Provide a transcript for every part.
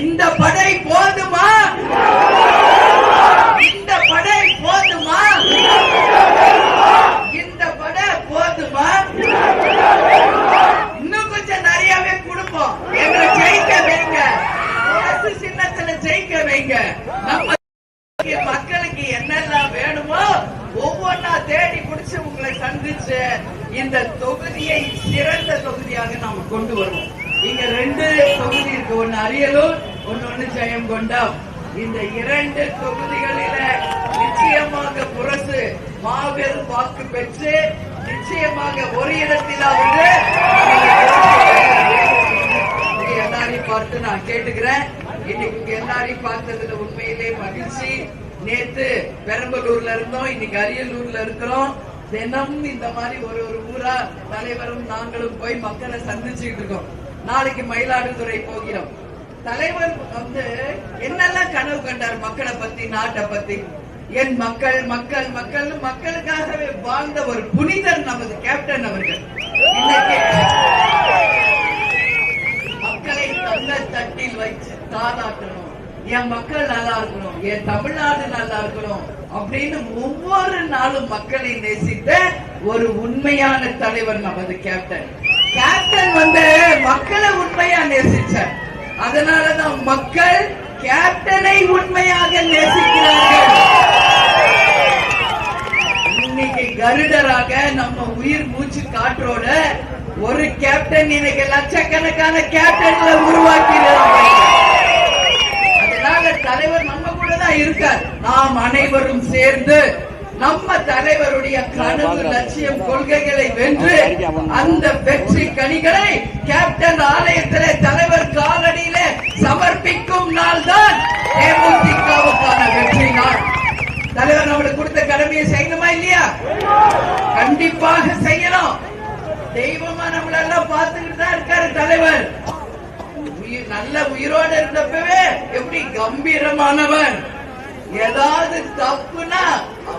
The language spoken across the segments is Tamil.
இந்த படை போதுமா? இந்த படை போதுமா? இந்த படை போதுமா? இன்னும் கொஞ்சம் நிறையவே கொடுப்போம். எங்களை ஜெயிக்க வைங்க. அரசு சின்னத்துல ஜெயிக்க வைங்க. நம்ம மக்களுக்கு என்னெல்லாம் வேணுமோ ஒவ்வொன்னா தேடி பிடிச்சு உங்களை சந்திச்சு இந்த தொகுதியை சிறந்த தொகுதியாக நாம கொண்டு வருவோம். இங்க ரெண்டு தொகுதி இருக்கு. ஒன்னு அரியலூர் ஒன்னு ஜெயம் ஜெயங்கொண்டம் இந்த இரண்டு தொகுதிகளில நிச்சயமாக புரசு மாபெரும் வாக்கு பெற்று நிச்சயமாக ஒரு இடத்திலாவது இங்க எல்லாரையும் பார்த்து நான் கேட்டுக்கிறேன். இன்னைக்கு எல்லாரையும் பார்த்ததுல உண்மையிலே மகிழ்ச்சி. நேத்து பெரம்பலூர்ல இருந்தோம் இன்னைக்கு அரியலூர்ல இருக்கிறோம். தினமும் இந்த மாதிரி ஒரு ஒரு ஊரா தலைவரும் நாங்களும் போய் மக்களை சந்திச்சுக்கிட்டு இருக்கோம். நாளைக்கு மயிலாடுதுறை போகிறோம். தலைவர் வந்து என்னெல்லாம் கனவு கண்டார் மக்களை பத்தி நாட்டை பத்தி? என் மக்கள் மக்கள் மக்கள் மக்களுக்காகவே வாழ்ந்த ஒரு புனிதர் நமது கேப்டன் அவர்கள். மக்களை தந்த தட்டில் வச்சு தாளாட்டணும் என் மக்கள் நல்லா இருக்கணும் என் தமிழ்நாடு நல்லா இருக்கணும் அப்படின்னு ஒவ்வொரு நாளும் மக்களை நேசித்த ஒரு உண்மையான தலைவர் நமது கேப்டன். கேப்டன் வந்து மக்களை உண்மையா நேசிச்சார். அதனாலதான் மக்கள் கேப்டனை உண்மையாக நேசிக்கிறார்கள். இன்னைக்கு கருடராக நம்ம உயிர் மூச்சு காற்றோட ஒரு கேப்டன் இன்னைக்கு லட்சக்கணக்கான கேப்டன்களை உருவாக்கிறாங்க அதனால தலைவர் நம்ம கூட தான் இருக்கார். நாம் அனைவரும் சேர்ந்து நம்ம தலைவருடைய கனவு லட்சியம் கொள்கைகளை வென்று அந்த வெற்றி கனிகளை கேப்டன் ஆலயத்திலே தலைவர் காலடியிலே சமர்ப்பிக்கும் நாள் தான் தேமுதிகவுக்கான வெற்றி நாள். தலைவர் நம்மளுக்கு கொடுத்த கடமையை செய்யணுமா இல்லையா? கண்டிப்பாக செய்யணும். தெய்வமா நம்மளெல்லாம் பார்த்துக்கிட்டு தான் இருக்காரு தலைவர். நல்ல உயிரோடு இருந்தப்பவே எப்படி கம்பீரமானவர். ஏதாவது தப்புனா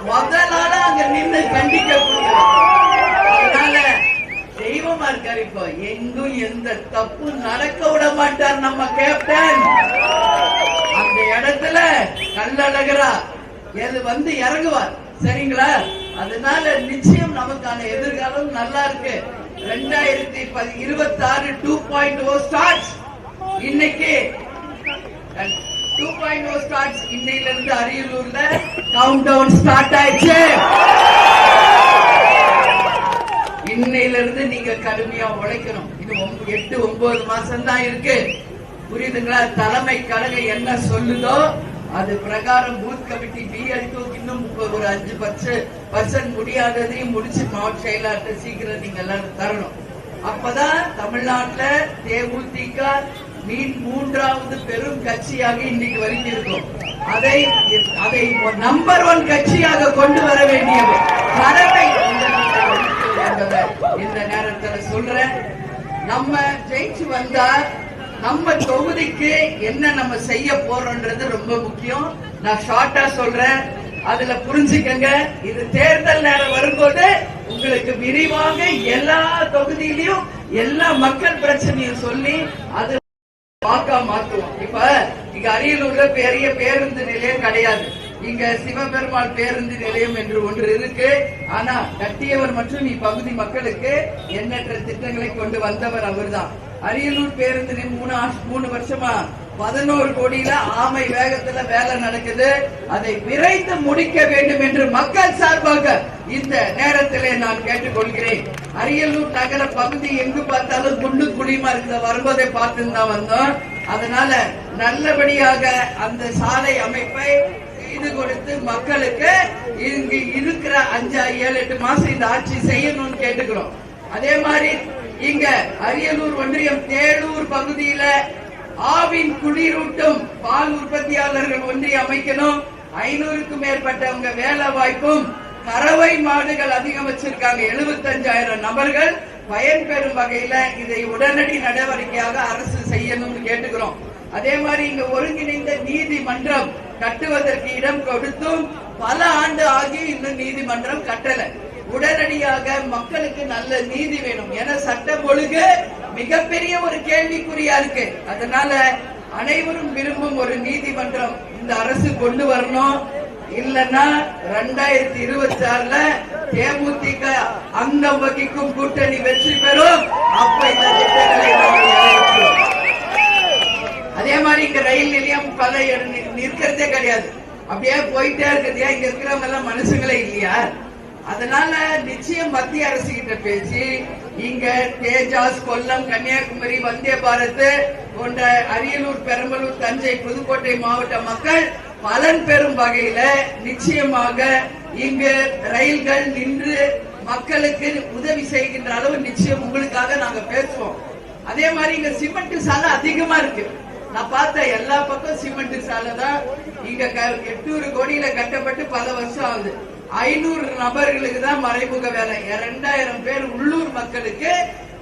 முதலால அங்க நின்று கண்டிக்க அதனால தெய்வமா இருக்காரு இப்போ எங்கும் எந்த தப்பு நடக்க விட மாட்டார் நம்ம கேப்டன் அந்த இடத்துல கல்லழகரா எது வந்து இறங்குவார். சரிங்களா? அதனால நிச்சயம் நமக்கான எதிர்காலம் நல்லா இருக்கு. ரெண்டாயிரத்தி இருபத்தி ஆறு டூ பாயிண்ட் ஓ ஸ்டார்ட் இன்னைக்கு டூ பாயிண்ட் ஓ ஸ்டார்ட் இன்னையில இருந்து அரியலூர்ல கவுண்ட் டவுன் ஸ்டார்ட் ஆயிடுச்சு. இன்னையில இருந்து நீங்க கடுமையா உழைக்கணும். இது எட்டு ஒன்பது மாசம் தான் இருக்கு. புரியுதுங்களா? தலைமை கழகம் என்ன சொல்லுதோ அது பிரகாரம் பூத் கமிட்டி பிஎல்டூக்கு இன்னும் ஒரு அஞ்சு பர்சன்ட் பர்சன்ட் முடியாததையும் முடிச்சு மாவட்ட செயலாற்ற சீக்கிரம் நீங்க எல்லாரும் தரணும். அப்பதான் தமிழ்நாட்டுல தேமுதிக மூன்றாவது பெரும் கட்சியாக இன்னைக்கு வரைக்கும் இருக்கும் அதை அதை நம்பர் ஒன் கட்சியாக கொண்டு வர வேண்டியது கடமை இந்த நேரத்துல சொல்றேன். நம்ம ஜெயிச்சு வந்தா நம்ம தொகுதிக்கு என்ன நம்ம செய்ய போறோம்ன்றது ரொம்ப முக்கியம். நான் ஷார்ட்டா சொல்றேன். அதுல புரிஞ்சுக்கங்க. இது தேர்தல் நேரம் வரும்போது உங்களுக்கு விரிவாக எல்லா தொகுதியிலையும் எல்லா மக்கள் பிரச்சனையும் சொல்லி அது பாக்கா மாத்துவோம். இப்ப இங்க அரியலூர்ல பெரிய பேருந்து நிலையம் கிடையாது. இங்க சிவபெருமாள் பேருந்து நிலையம் என்று ஒன்று இருக்கு. ஆனா கட்டியவர் மற்றும் இப்பகுதி மக்களுக்கு எண்ணற்ற திட்டங்களை கொண்டு வந்தவர் அவர்தான். அரியலூர் பேருந்து மூணு மூணு வருஷமா பதினோரு கோடியில ஆமை வேகத்துல வேலை நடக்குது. அதை விரைந்து முடிக்க வேண்டும் என்று மக்கள் சார்பாக இந்த நேரத்திலே நான் கேட்டுக்கொள்கிறேன். அரியலூர் நகர பகுதி எங்கு பார்த்தாலும் குண்டு குழியுமா இருக்கிற வருவதை பார்த்து தான் வந்தோம். அதனால நல்லபடியாக அந்த சாலை அமைப்பை செய்து கொடுத்து மக்களுக்கு இங்கு இருக்கிற அஞ்சு ஏழு எட்டு மாசம் இந்த ஆட்சி செய்யணும்னு கேட்டுக்கிறோம். அதே மாதிரி இங்க அரியலூர் ஒன்றியம் தேளூர் பகுதியில ஆவின் குளிரூட்டும் பால் உற்பத்தியாளர்கள் ஒன்றியம் அமைக்கணும். ஐநூறுக்கும் மேற்பட்டவங்க வேலை வாய்ப்பும் கறவை மாடுகள் அதிகம் வச்சிருக்காங்க எழுபத்தஞ்சாயிரம் நபர்கள் பயன்பெறும் வகையில இதை உடனடி நடவடிக்கையாக அரசு செய்யணும்னு கேட்டுக்கிறோம். அதே மாதிரி இங்க ஒருங்கிணைந்த நீதிமன்றம் கட்டுவதற்கு இடம் கொடுத்தும் பல ஆண்டு ஆகி இன்னும் நீதிமன்றம் கட்டல. உடனடியாக மக்களுக்கு நல்ல நீதி வேணும். என சட்டம் ஒழுங்கு மிகப்பெரிய ஒரு கேள்விக்குறியா இருக்கு. அதனால அனைவரும் விரும்பும் ஒரு நீதிமன்றம் இந்த அரசு கொண்டு வரணும். இல்லன்னா ரெண்டாயிரத்தி இருபத்தி ஆறுல தேமுதி அங்கம் வகிக்கும் கூட்டணி வெற்றி பெறும். அப்ப இந்த திட்டங்களை அதே மாதிரி இங்க ரயில் நிலையம் பல நிற்கிறதே கிடையாது. அப்படியே போயிட்டே இருக்குது. ஏன் இங்க இருக்கிறவங்க எல்லாம் மனுஷங்களே இல்லையா? அதனால நிச்சயம் மத்திய அரசு கிட்ட பேசி இங்க தேஜாஸ் கொல்லம் கன்னியாகுமரி வந்தே பாரத் போன்ற அரியலூர் பெரம்பலூர் தஞ்சை புதுக்கோட்டை மாவட்ட மக்கள் பலன் பெறும் வகையில நிச்சயமாக இங்கு ரயில்கள் நின்று மக்களுக்கு உதவி செய்கின்ற அளவு நிச்சயம் உங்களுக்காக நாங்க பேசுவோம். அதே மாதிரி இங்க சிமெண்ட் சாலை அதிகமா இருக்கு. நான் பார்த்த எல்லா பக்கம் சிமெண்ட் சாலை தான். இங்க க- எட்நூறு கோடியில கட்டப்பட்டு பல வருஷம் ஆகுது. ஐநூறு நபர்களுக்கு தான் மறைமுக வேலை. இரண்டாயிரம் பேர் உள்ளூர் மக்களுக்கு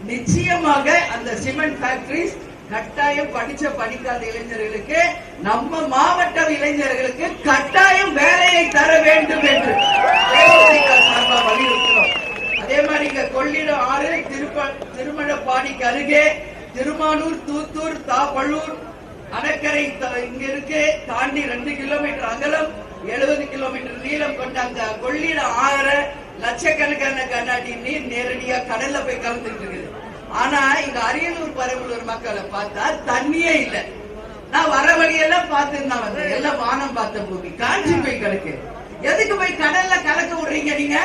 நிச்சயமாக அந்த சிமெண்ட் ஃபேக்டரிஸ் கட்டாயம் படிச்ச படிக்காத இளைஞர்களுக்கு நம்ம மாவட்ட இளைஞர்களுக்கு கட்டாயம் வேலையை தர வேண்டும் என்று. தேமுதிக சார்பா இங்க கொள்ளிடம் ஆறு திருப்ப திருமணப்பாடிக்கு அருகே திருமானூர் தூத்தூர் தாப்பழூர் அணக்கரை இங்க இருக்கு. தாண்டி ரெண்டு கிலோமீட்டர் அகலம் எழுபது கிலோமீட்டர் நீளம் கொண்ட அந்த கொள்ளிட ஆற லட்சக்கணக்கான கண்ணாடி நீர் நேரடியா கடல்ல போய் கலந்துட்டு இருக்குது. ஆனா இங்க அரியலூர் பரவலூர் மக்களை பார்த்தா தண்ணியே இல்ல. நான் வர வழியெல்லாம் பார்த்து நான் எல்லாம் வானம் பார்த்த பூமி. காஞ்சி போய் கிடக்கு. எதுக்கு போய் கடல்ல கலக்க விடுறீங்க நீங்க?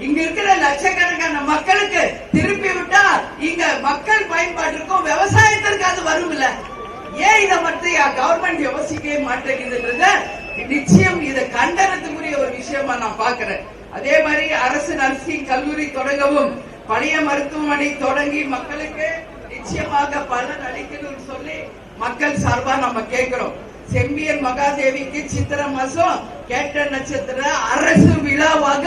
இங்க இருக்கிற லட்சக்கணக்கான மக்களுக்கு திருப்பி விட்டா இங்க மக்கள் பயன்பாட்டிற்கும் விவசாயத்திற்கு அது வரும்ல. ஏன் இதை பற்றி கவர்மெண்ட் யோசிக்கவே மாட்டேங்குதுன்றத நிச்சயம் இதை கண்டனத்துக்குரிய ஒரு விஷயமா நான் பாக்குறேன் அதே மாதிரி அரசு நர்சிங் கல்லூரி தொடங்கவும் பழைய மருத்துவமனை தொடங்கி மக்களுக்கு நிச்சயமாக பலன் அளிக்கணும்னு சொல்லி மக்கள் சார்பா நம்ம கேட்கிறோம். செம்பியன் மகாதேவிக்கு சித்திர மாசம் கேட்ட நட்சத்திர அரசு விழாவாக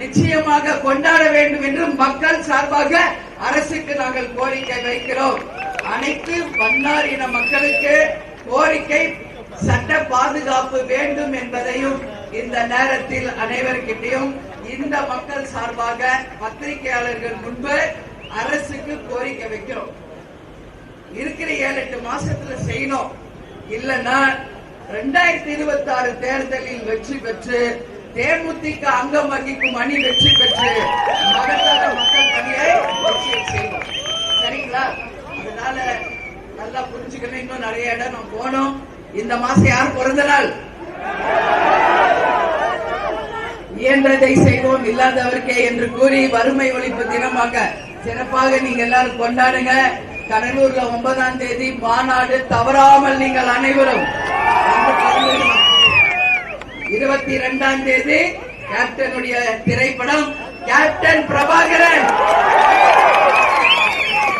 நிச்சயமாக கொண்டாட வேண்டும் என்று மக்கள் சார்பாக அரசுக்கு நாங்கள் கோரிக்கை வைக்கிறோம். அனைத்து வண்ணார் இன மக்களுக்கு கோரிக்கை சட்ட பாதுகாப்பு வேண்டும் என்பதையும் இந்த நேரத்தில் அனைவருக்கிட்டையும் இந்த மக்கள் சார்பாக பத்திரிகையாளர்கள் முன்பு அரசுக்கு கோரிக்கை வைக்கிறோம். இருக்கிற ஏழு எட்டு மாசத்துல செய்யணும். இல்லைன்னா ரெண்டாயிரத்தி இருபத்தி ஆறு தேர்தலில் வெற்றி பெற்று தேமுதிக அங்கம் வகிக்கும் அணி வெற்றி பெற்று மகத்தான மக்கள் பணியை வெற்றியை செய்வோம். சரிங்களா? அதனால நல்லா புரிஞ்சுக்கணும். இன்னும் நிறைய இடம் நம்ம போனோம் இந்த மாசம் யார் பிறந்த நாள்? இயன்றதை செய்வோம். இல்லாதவர்க்கே என்று கூறி வறுமை ஒழிப்பு தினமாக சிறப்பாக நீங்க எல்லாரும் கொண்டாடுங்க. கடலூர்ல ஒன்பதாம் தேதி மாநாடு தவறாமல் நீங்கள் அனைவரும். இருபத்தி இரண்டாம் தேதி கேப்டனுடைய திரைப்படம் கேப்டன் பிரபாகரன்.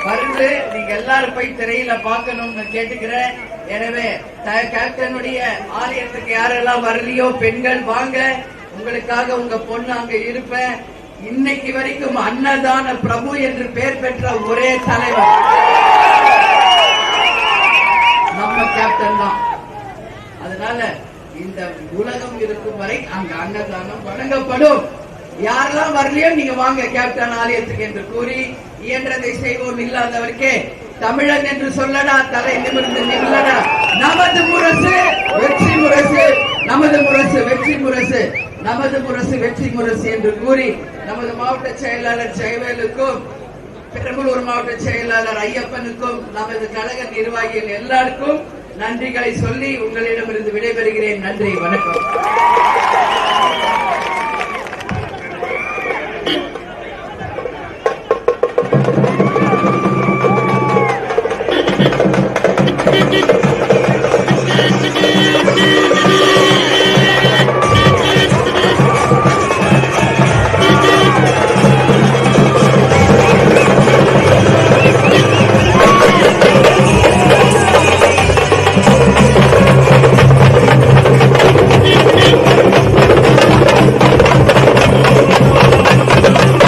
வருது நீங்க எல்லாரும் போய் திரையில பார்க்கணும்னு கேட்டுக்கிறேன். எனவே த- கேப்டனுடைய ஆலயத்துக்கு யாரெல்லாம் வரலையோ பெண்கள் வாங்க. உங்களுக்காக உங்க பொண்ணு அங்க இருப்பேன். இன்னைக்கு வரைக்கும் அன்னதான பிரபு என்று பெயர் பெற்ற ஒரே தலைவர். நம்ம கேப்டன் தான். இந்த உலகம் இருக்கும் வரை அங்க அன்னதானம் வழங்கப்படும். யாரெல்லாம் வரலையோ நீங்க வாங்க கேப்டன் ஆலயத்துக்கு என்று கூறி இயன்றதை செய்வோம் இல்லாதவர்க்கே. தமிழன் என்று சொல்லடா தலை நிமிர்ந்து நில்லடா. நமது முரசு வெற்றி முரசு நமது முரசு வெற்றி முரசு நமது முரசு வெற்றி முரசு என்று கூறி நமது மாவட்ட செயலாளர் ஜெயவேலுக்கும் பெரம்பலூர் மாவட்ட செயலாளர் ஐயப்பனுக்கும் நமது கழக நிர்வாகிகள் எல்லாருக்கும் நன்றிகளை சொல்லி உங்களிடமிருந்து விடைபெறுகிறேன். நன்றி வணக்கம்.